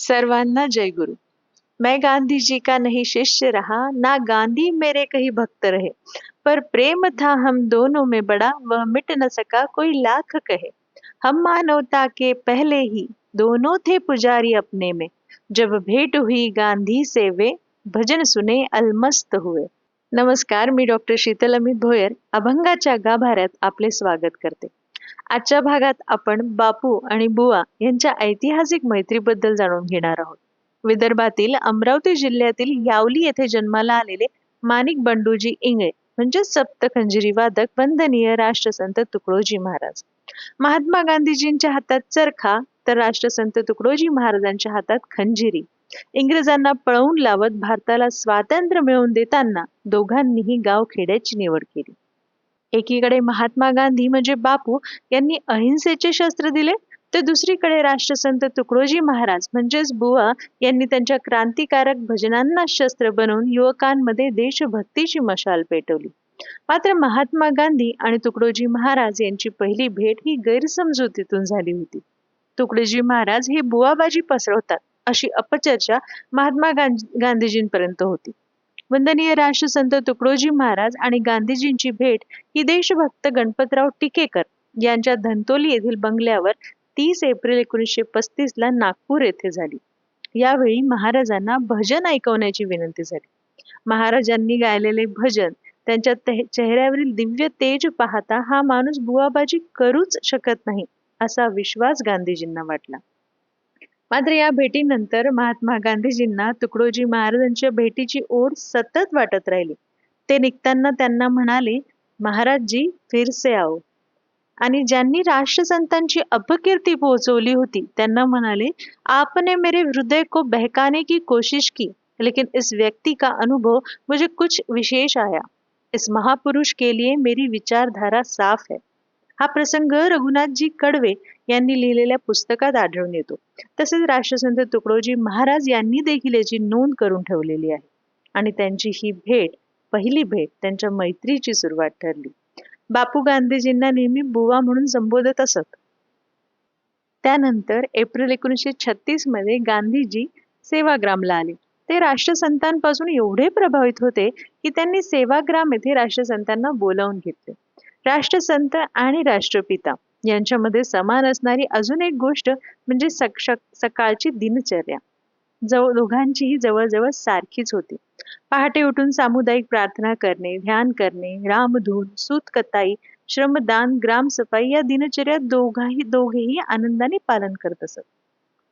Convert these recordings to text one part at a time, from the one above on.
सर्वांना जय गुरु। मैं गांधी जी का नहीं शिष्य रहा, ना गांधी मेरे कहीं भक्त रहे। पर प्रेम था हम दोनों में बड़ा, वह मिट न सका कोई लाख कहे। हम मानवता के पहले ही दोनों थे पुजारी अपने में। जब भेंट हुई गांधी से वे भजन सुने, अलमस्त हुए। नमस्कार मी डॉक्टर शीतल अमित भोयर अभंगाच्या गाभाऱ्यात आपले स्वागत करते। आजच्या भागात आपण बापू आणि बुवा यांच्या ऐतिहासिक मैत्रीबद्दल जाणून घेणार आहोत. विदर्भातील अमरावती जिल्ह्यातील यावली येथे जन्माला आलेले माणिक बंडूजी इंगळे म्हणजे सप्तखंजिरी वादक वंदनीय राष्ट्रसंत तुकडोजी महाराज. महात्मा गांधीजींच्या हातात चरखा तर राष्ट्रसंत तुकडोजी महाराजांच्या हातात खंजिरी. इंग्रजांना पळवून लावत भारताला स्वातंत्र्य मिळवून देताना दोघांनीही गाव खेड्याची निवड केली. एकीकडे महात्मा गांधी म्हणजे बापू यांनी अहिंसेचे शस्त्र दिले तर दुसरीकडे राष्ट्रसंत तुकडोजी महाराज म्हणजेच बुवा यांनी त्यांच्या क्रांतिकारक भजनांना शस्त्र बनवून युवकांमध्ये देशभक्तीची मशाल पेटवली. मात्र महात्मा गांधी आणि तुकडोजी महाराज यांची पहिली भेट ही गैरसमजुतीतून झाली होती. तुकडोजी महाराज हे बुवाबाजी पसरवतात अशी अपचर्चा महात्मा गांधीजींपर्यंत होती. वंदनीय राष्ट्रसंत तुकडोजी महाराज आणि गांधीजींची भेट ही देशभक्त गणपतराव टिकेकर यांच्या धंतोली येथील बंगल्यावर तीस एप्रिल एकोणीसशे पस्तीस ला नागपूर येथे झाली. यावेळी महाराजांना भजन ऐकवण्याची विनंती झाली. महाराजांनी गायलेले भजन त्यांच्या चेहऱ्यावरील दिव्य तेज पाहता हा माणूस बुवाबाजी करूच शकत नाही असा विश्वास गांधीजींना वाटला. मात्र या भेटीनंतर महात्मा गांधीजींना तुकडोजी महाराजांच्या भेटीची ओढ सतत वाटत राहिली. ते निघताना त्यांना म्हणाले महाराजजी फिरसे आओ. आणि ज्यांनी राष्ट्रसंतांची अपकीर्ती पोहोचवली होती त्यांना म्हणाले आपने मेरे हृदय को बहकाने की कोशिश की लेकिन इस व्यक्ति का अनुभव मुझे कुछ विशेष आया। इस महापुरुष के लिए मेरी विचारधारा साफ है। हा प्रसंग रघुनाथजी कडवे यांनी लिहिलेल्या पुस्तकात आढळून येतो. तसेच राष्ट्रसंत तुकडोजी महाराज यांनी देखील याची नोंद करून ठेवलेली आहे. आणि त्यांची ही भेट पहिली भेट त्यांच्या मैत्रीची सुरुवात ठरली. बापू गांधीजींना नेहमी बुवा म्हणून संबोधत असत. त्यानंतर एप्रिल एकोणीसशे छत्तीसमध्ये गांधीजी सेवाग्रामला आले. ते राष्ट्रसंतांपासून एवढे प्रभावित होते की त्यांनी सेवाग्राम येथे राष्ट्रसंतांना बोलावून घेतले. राष्ट्रसंत आणि राष्ट्रपिता यांच्यामध्ये समान असणारी अजून एक गोष्ट म्हणजे सकाळची दिनचर्या. जवळ दोघांचीही जवळजवळ सारखीच होती. पहाटे उठून सामुदायिक प्रार्थना करणे ध्यान करणे रामधून सूतकताई श्रमदान ग्रामसफाई या दिनचर्यात दोघाही दोघेही आनंदाने पालन करत असत.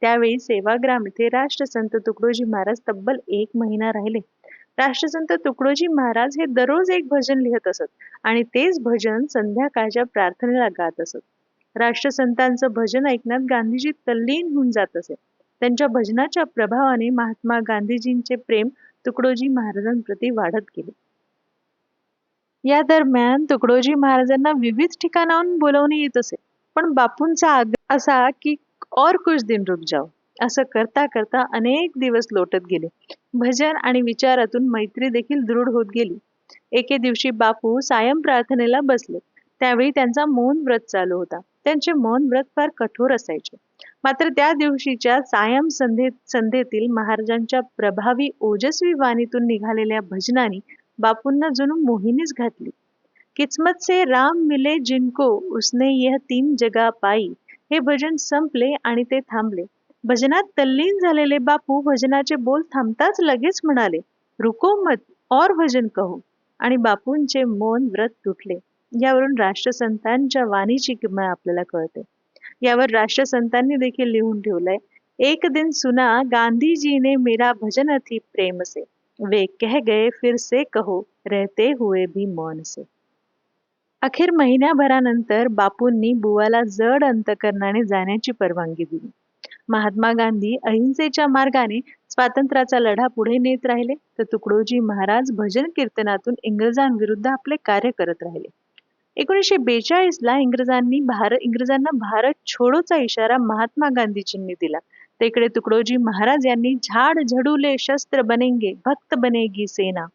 त्यावेळी सेवाग्राम येथे राष्ट्रसंत तुकडोजी महाराज तब्बल एक महिना राहिले. राष्ट्रसंत तुकडोजी महाराज हे दररोज एक भजन लिहत असत आणि तेच भजन संध्याकाळच्या प्रार्थनेला गात असत. राष्ट्रसंतांचं भजन ऐकण्यात गांधीजी तल्लीन होऊन जात असे. त्यांच्या भजनाच्या प्रभावाने महात्मा गांधीजींचे प्रेम तुकडोजी महाराजांप्रती वाढत गेले. या दरम्यान तुकडोजी महाराजांना विविध ठिकाणाहून बोलवणे येत असे. पण बापूंचा आग्रह असा की और कुछ दिन रुक जाओ. असं करता करता अनेक दिवस लोटत गेले. भजन आणि विचारातून मैत्री देखील दृढ होत गेली. एके दिवशी बापू सायं प्रार्थनेला बसले. त्यावेळी त्यांचा मौन व्रत चालू होता. त्यांचे मौन व्रत फार कठोर असायचे. मात्र त्या दिवशीच्या सायम संधे संधेतील महाराजांच्या प्रभावी ओजस्वी वाणीतून निघालेल्या भजनानी बापूंना जणू मोहिनीच घातली. किस्मत से राम मिले जिनको उसने यह तीन जगा पायी हे भजन संपले आणि ते थांबले. भजनात तल्लीन झालेले बापू भजनाचे बोल थांबताच लगेच म्हणाले रुको मत और भजन कहो. आणि बापूंचे मौन व्रत तुटले. यावरून राष्ट्रसंतांच्या वाणीची किंमत आपल्याला कळते. यावर राष्ट्रसंतांनी देखील लिहून ठेवलंय एक दिन सुना गांधीजीने मेरा भजन थी प्रेम से वे कह गए फिर से कहो रहते हुए भी मौन से. अखेर महिन्याभरानंतर बापूंनी बुवाला जड अंतकरणाने जाण्याची परवानगी दिली. महात्मा गांधी अहिंसेच्या मार्गाने स्वातंत्र्याचा लढा पुढे नेत राहिले. तर तुकडोजी महाराज भजन कीर्तनातून इंग्रजांविरुद्ध आपले कार्य करत राहिले. एकोणीसशे बेचाळीस ला इंग्रजांनी भारत इंग्रजांना भारत छोडोचा इशारा महात्मा गांधीजींनी दिला. तिकडे तुकडोजी महाराज यांनी झाड झडूले शस्त्र बनेंगे भक्त बनेगी सेना.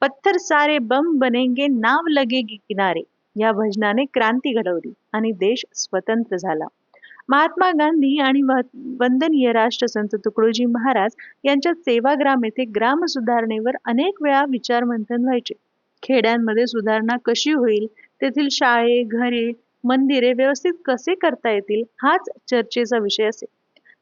पत्थर सारे बम बनेंगे नाव लगेगी किनारे. या भजनाने क्रांती घडवली आणि देश स्वतंत्र झाला. महात्मा गांधी आणि वंदनीय राष्ट्रसंत तुकडोजी महाराज यांच्या सेवाग्राम येथे ग्राम सुधारणेवर अनेक वेळा विचारमंथन व्हायचे. खेड्यांमध्ये सुधारणा कशी होईल? तेथील शाळे घरे मंदिरे व्यवस्थित कसे करता येतील? हाच चर्चेचा विषय असे.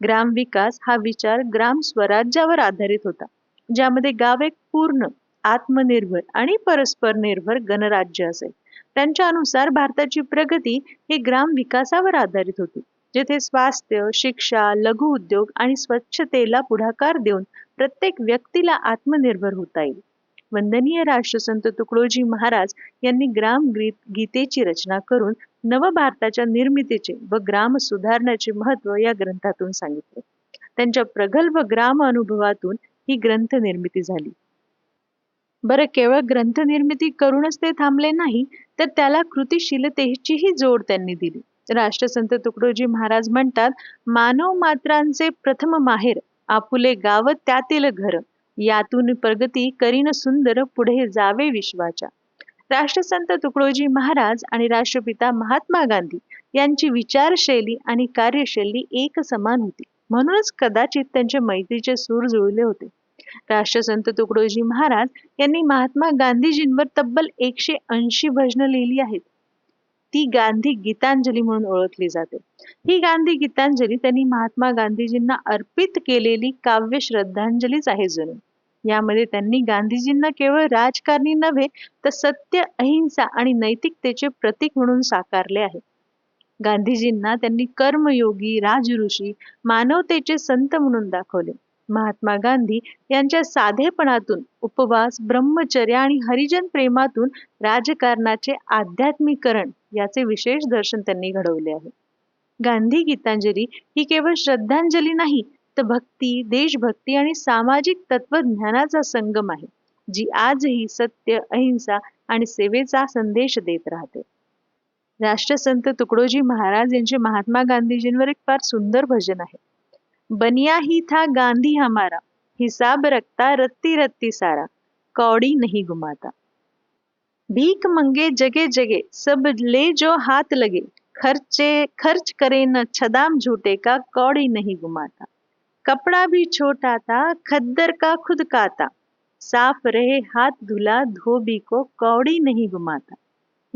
ग्राम विकास हा विचार ग्राम स्वराज्यावर आधारित होता ज्यामध्ये गाव एक पूर्ण आत्मनिर्भर आणि परस्पर निर्भर गणराज्य असेल त्यांच्या अनुसार भारताची प्रगती ही ग्राम विकासावर आधारित होती. जेथे स्वास्थ्य शिक्षा लघु उद्योग आणि स्वच्छतेला पुढाकार देऊन प्रत्येक व्यक्तीला आत्मनिर्भर होता येईल. वंदनीय राष्ट्रसंत तुकडोजी महाराज यांनी ग्राम गीतेची रचना करून नवभारताच्या निर्मितीचे व ग्राम सुधारण्याचे महत्त्व या ग्रंथातून सांगितले. त्यांच्या प्रगल्भ ग्राम अनुभवातून ही ग्रंथ निर्मिती झाली. बरं केवळ ग्रंथ निर्मिती करूनच ते थांबले नाही तर त्याला कृतिशीलतेचीही जोड त्यांनी दिली. राष्ट्रसंत तुकडोजी महाराज म्हणतात मानव मात्रांचे प्रथम माहेर आपुले गाव त्यातील घर. यातून प्रगती करीन सुंदर पुढे जावे विश्वाच्या. राष्ट्रसंत तुकडोजी महाराज आणि राष्ट्रपिता महात्मा गांधी यांची विचारशैली आणि कार्यशैली एक समान होती. म्हणूनच कदाचित त्यांचे मैत्रीचे सूर जुळले होते. राष्ट्रसंत तुकडोजी महाराज यांनी महात्मा गांधीजींवर तब्बल एकशे ऐंशी भजनं लिहिली आहेत. ती गांधी गीतांजली म्हणून ओळखली जाते. ही गांधी गीतांजली त्यांनी महात्मा गांधीजींना अर्पित केलेली काव्य श्रद्धांजलीच आहे जणू यामध्ये त्यांनी गांधीजींना केवळ राजकारणी नव्हे तर सत्य अहिंसा आणि नैतिकतेचे प्रतीक म्हणून साकारले आहे. गांधीजींना त्यांनी कर्मयोगी राजऋषी मानवतेचे संत म्हणून दाखवले. महात्मा गांधी यांच्या साधेपणातून उपवास ब्रह्मचर्य आणि हरिजन प्रेमातून राजकारणाचे आध्यात्मिकरण याचे विशेष दर्शन त्यांनी घडवले आहे. गांधी गीतांजली ही केवळ श्रद्धांजली नाही तर भक्ती देशभक्ती आणि सामाजिक तत्वज्ञानाचा संगम आहे जी आजही सत्य अहिंसा आणि सेवेचा संदेश देत राहते. राष्ट्रसंत तुकडोजी महाराज यांचे महात्मा गांधीजींवर एक फार सुंदर भजन आहे. बनिया ही था गांधी हमारा। हिसाब रखता, रत्ती रत्ती सारा। कौड़ी नहीं घुमाता। भीख मंगे जगे जगे, सब ले जो हाथ लगे। खर्चे, खर्च करे न छदाम झूठे का, कौड़ी नहीं घुमाता। कपड़ा भी छोटा था खद्दर का खुद काता। साफ़ रहे, हाथ धुला, धोबी को कौड़ी नहीं घुमाता।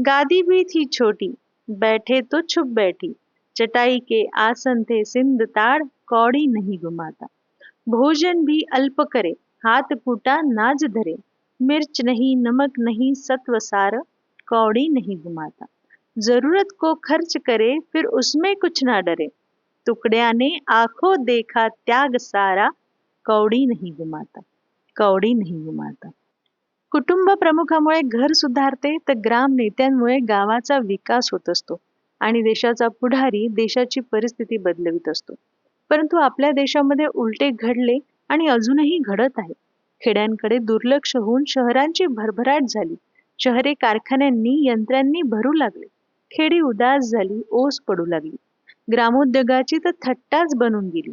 गादी भी थी छोटी, बैठे तो छुप बैठी। चटाई के आसन थे सिंध ताड़ कौड़ी नहीं गुमाता भोजन भी अल्प करे हाथ कूटा नाज धरे। मिर्च नहीं नमक नहीं सत्व सार कौड़ी नहीं गुमाता जरूरत को खर्च करे फिर उसमें कुछ ना डरे। टुकड़िया ने आंखों देखा त्याग सारा कौड़ी नहीं गुमाता कौडी नाही गुमाता कुटुंब प्रमुखामुळे घर सुधारते तर ग्राम नेत्यांमुळे गावाचा विकास होत असतो आणि देशाचा पुढारी देशाची परिस्थिती बदलवित असतो. परंतु आपल्या देशामध्ये उलटे घडले आणि अजूनही घडत आहे. खेड्यांकडे दुर्लक्ष होऊन शहरांची भरभराट झाली. शहरे कारखान्यांनी यंत्रांनी भरू लागले. खेडी उदास झाली ओस पडू लागली. ग्रामोद्योगाची तर थट्टाच बनून गेली.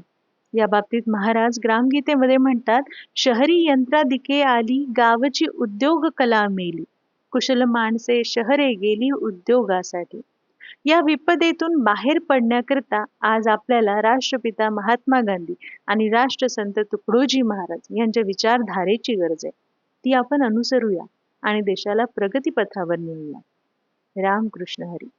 या बाबतीत महाराज ग्रामगीतेमध्ये म्हणतात शहरी यंत्रादिके आली गावची उद्योग कला मेली. कुशल माणसे शहरे गेली उद्योगासाठी. या विपदेतून बाहेर पडण्याकरता आज आपल्याला राष्ट्रपिता महात्मा गांधी आणि राष्ट्रसंत तुकडोजी महाराज यांच्या विचारधारेची गरज आहे. ती आपण अनुसरूया आणि देशाला प्रगतीपथावर नेऊया. रामकृष्ण हरी.